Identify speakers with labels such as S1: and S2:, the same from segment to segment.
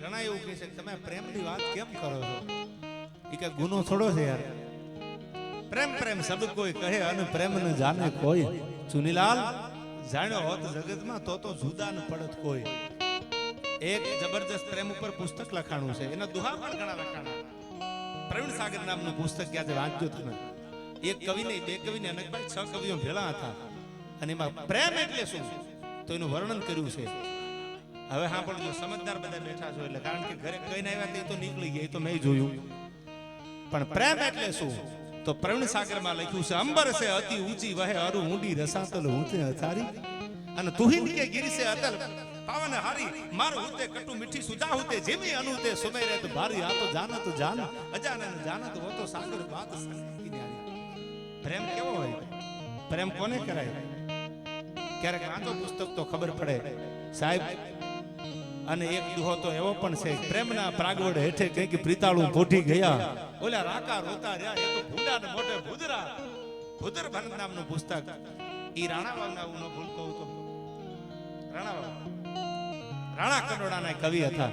S1: ઘણા એવું કહે છે તમે પ્રેમની વાત કેમ કરો છો? એ કે ગુનો થોડો છે યાર. પ્રેમ પ્રેમ સબ કોઈ કહે અને પ્રેમ ને જાણે કોઈ. ચુનીલાલ જાણ્યો હોત જગતમાં તો તો જુદા ન પડત કોઈ. એક જબરજસ્ત પ્રેમ ઉપર પુસ્તક લખાણું છે. એના દુહા પણ ઘણા લખાણા. પ્રવીણ સાગર નામનું પુસ્તક ક્યાં છે વાંચજો તમે એક કવિ નહીં બે કવિ ને અનેકભાઈ છ કવિઓ ભેળા હતા. અને એમાં પ્રેમ એટલે શું? તો એનું વર્ણન કર્યું છે. હવે હા, પણ જો સમજદાર બધા બેઠા છો એટલે કારણ કે ઘરે કહીને આવ્યા તે તો નીકળી ગયા તો મેં જોયું. પણ પ્રેમ એટલે શું? તો પ્રવીણ સાગરમાં લખ્યું છે, અંબર છે અતિ ઊંચી વહે અરુ ઊંડી રસાતલ ઊંચે અથારી. અને તુહિન કે ગીર અતલ, પાવન હારી, મારો ઉતે કટુ મીઠી સુધા હુતે, જેમી અનુતે સુમેરે તો ભારી, આ તો જાનત જાન, અજાનન જાનત હો તો સાગર વાત સંગી ન્યારી. પ્રેમ કેવો હોય? પ્રેમ કોને કરાય? ક્યારેક વાંચો પુસ્તક તો ખબર પડે. સાહેબ અને એક દુહો તો એવો પણ છે, પ્રેમના પ્રાગવડ હેઠે કંઈક પ્રીતાળું પોઢી ગયા. ઓલા રાકા રોતા રહ્યા, એ તો ભૂડા ને મોઢે ભૂદરા. ભૂદર ભન નામનું પુસ્તક. ઈ રાણા વાવના હું ભૂલ કહું તો. રાણા વાવ રાણા કનોડાના કવિ હતા.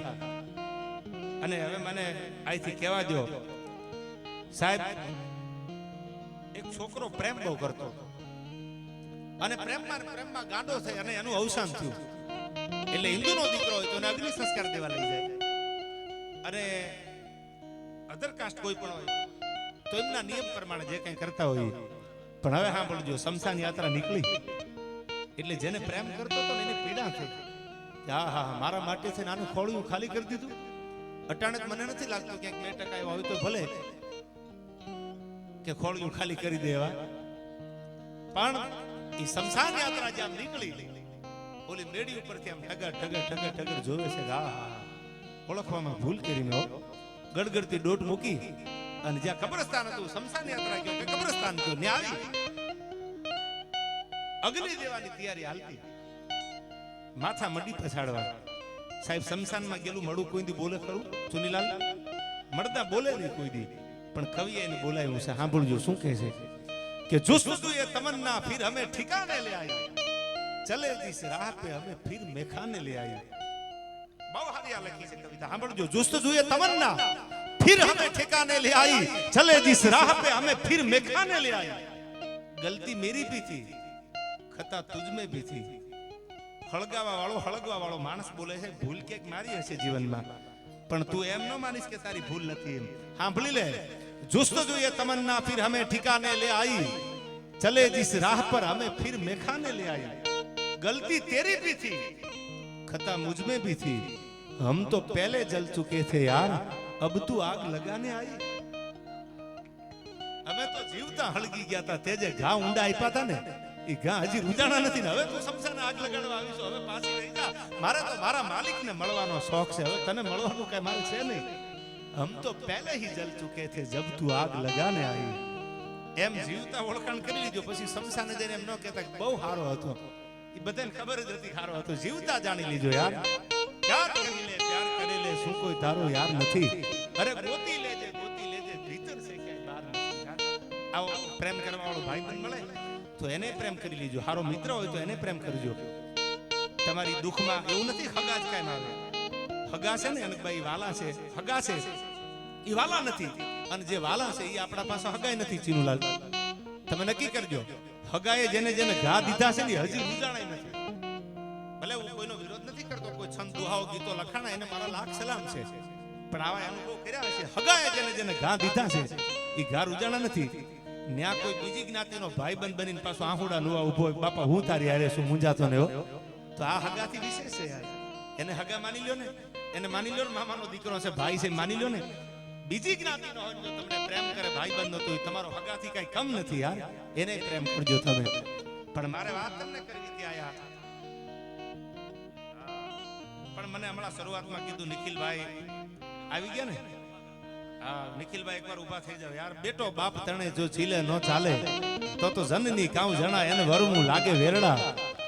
S1: અને હવે મને અહીંથી કહેવા દો સાહેબ, એક છોકરો પ્રેમ બહુ કરતો. અને પ્રેમમાં પ્રેમમાં ગાંડો થઈ અને એનું અવસાન થયું. એટલે હિન્દુનો દીકરો હોય તો એને અગ્નિ સંસ્કાર દેવા લઈ જાય. અને અધર કાસ્ટ કોઈ પણ હોય, તો એમના નિયમ પ્રમાણે જે કંઈ કરતા હોય પણ હવે સાંભળજો સમસાન યાત્રા નીકળી. એટલે જેને પ્રેમ કરતો હતો એને પીડા થઈ હા હા મારા માટે છે નાનું ખોળિયું ખાલી કરી દીધું. અટાણક મને નથી લાગતું ક્યાંક બે ટકા એવો હોય તો ભલે. કે ખોળિયું ખાલી કરી દેવા. પણ એ શમશાન યાત્રા જ્યાં નીકળી ઓલી મેડી ઉપરથી આમ ઠગર ઠગર ઠગર ઠગર જોવે છે હા ઓળખવામાં ભૂલ કરી ગડગડતી ડોટ મૂકી અને જ્યાં કબ્રસ્તાન હતું, શમશાન યાત્રા ગયો કે કબ્રસ્તાન ગયો ને આવી. અગ્નિ દેવાની તૈયારી હાલતી. માથા મડી પછાડવા. સાહેબ, શમશાનમાં ગેલું મળું કોઈ દી બોલે ખરું ચુનીલાલ મળતા બોલે નહીં કોઈ દી. પણ કવિએ એને બોલાવ્યું છે, સાંભળજો, શું કહે છે? કે જુસ્તુ એ તમન્ના, ફિર હમે ઠિકાને લે આવી चले जिस राह पे हमें फिर मेखाने ले आई બહુ હારી આ લખી છે કવિતા સાંભળજો जुस्तजू ये तमन्ना फिर हमें ठिकाने ले आई चले जिस राह पे हमें फिर मेखाने ले आई गलती मेरी भी थी खता तुझ में भी थी હળગાવા વાળો હળગવા વાળો માણસ બોલે છે ભૂલ ક્યાંક મારી હશે જીવનમાં પણ તું એમ ન માનીશ કે તારી ભૂલ નથી એમ સાંભળી લે जुस्त जो ये तमन्ना फिर हमें ठिकाने ले आई चले जिस राह पर हमें फिर मेखाने ले आई गलती तेरी भी थी खता मुझ में भी थी हम तो पहले जल चुके थे यार अब तू आग लगाने आई અમે તો જીવતા હળગી ગયા હતા તે જે ઘા ઊંડા આપ્યા હતા ને એ ઘા હજી રૂજાણા નથી ને હવે તું સમસાને આગ લગાડવા આવીશું હવે પાછી રહી જા મારે તો મારા માલિકને મળવાનો શોખ છે હવે તને મળવાનું કઈ મારે છે નહીં હમ તો પહેલે ही જલ ચુકે थे जब तू आग लगाने आई એમ જીવતા ઓળખાણ કરી લીધો પછી સમસાને જઈને એમ ન કહેતા કે બહુ સારો હતો બધાને ખબર જ હતી ખારો હતો. જીવતા જાણી લીધો યાર. પ્યાર કરી લે પ્યાર કરી લે, શું કોઈ તારો યાર નથી. અરે ગોતી લેજે ગોતી લેજે. ભીતર છે કે બહાર આવો, પ્રેમ કરવા વાળો ભાઈ પણ મળે. તો એને પ્રેમ કરી લીજો. હારો મિત્ર હોય તો એને પ્રેમ કરજો. તમારી દુઃખમાં એવું નથી હગા જ ના હગા છે ને, અનકભાઈ વાલા છે. હગા છે એ વાલા નથી. અને જે વાલા છે એ આપણા પાસે હગાઈ નથી ચીનુલાલ. તમે નક્કી કરજો. હગાએ જેને જેને ઘા દીધા છે ને હજી ઉજાણાય નથી. ભલે હું કોઈનો વિરોધ નથી કરતો, કોઈ છંદ, દુહાઓ, ગીતો, લખાણા, એને મારા લાખ સલામ છે. પણ આવા અનુભવ કર્યા છે હગાએ જેને જેને ઘા દીધા છે એ ઘા ઉજાણા નથી. ન્યા કોઈ બીજી જ્ઞાતિનો ભાઈબંધ બનીને પાછો આહુડા નુવા ઊભો હોય, બાપા, હું તારી હારે શું મુંજાતો ને તો આ હગાથી વિશેષ છે યાર. એને હગા માની લ્યો ને. એને માની લ્યો ને મામાનો દીકરો છે, ભાઈ છે, માની લ્યો ને. બીજી જ્ઞાતિનો હોય તો તમને પ્રેમ કરે ભાઈ બંધ નતું તમારો હગાથી કઈ કમ નથી યાર. એને પ્રેમ કરજો તમે. પણ મારે વાત તમને કરવી હતી આયા. પણ મને હમણાં શરૂઆતમાં કીધું, નિખિલભાઈ, આવી ગયા ને? હા, નિખિલભાઈ એકવાર ઊભા થઈ જાવ યાર, બેટો બાપ તણે જો ચીલે નો ચાલે, તો તો જનની કાઉ જણા એને વરમું લાગે વેરડા.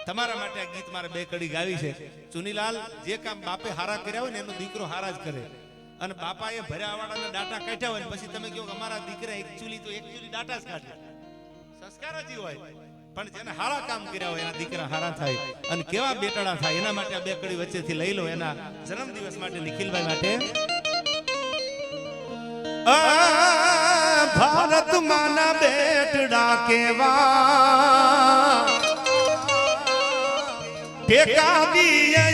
S1: તમારા માટે આ ગીત મારે બે કડી ગાવી છે. ચુનીલાલ, જે કામ બાપે હારા કર્યા હોય ને, એનો દીકરો હારા જ કરે. અને બાપાએ ભર્યા વાળાને ડાટા કાઢ્યા હોય પછી તમે કહો કે અમારા દીકરા એકચ્યુઅલી તો એકચ્યુઅલી ડાટા જ કાઢે. સંસ્કાર જ હોય. પણ જેને હારા કામ કર્યા હોય, એના દીકરા હારા થાય. અને કેવા બેટાડા થાય, એના માટે આ બે કડી વચ્ચેથી લઈ લો. એના જન્મદિવસ માટે નિખિલભાઈ માટે. ભારત માના બેટડા કેવા. ટેકા દીએ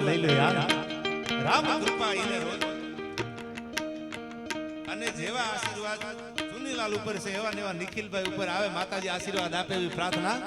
S1: આશીર્વાદ લઈ લો યાર. રામ કૃપા એને અને જેવા આશીર્વાદ સુનીલાલ ઉપર છે, એવા નેવા નિખિલભાઈ ઉપર આવે, માતાજી આશીર્વાદ આપે એવી પ્રાર્થના.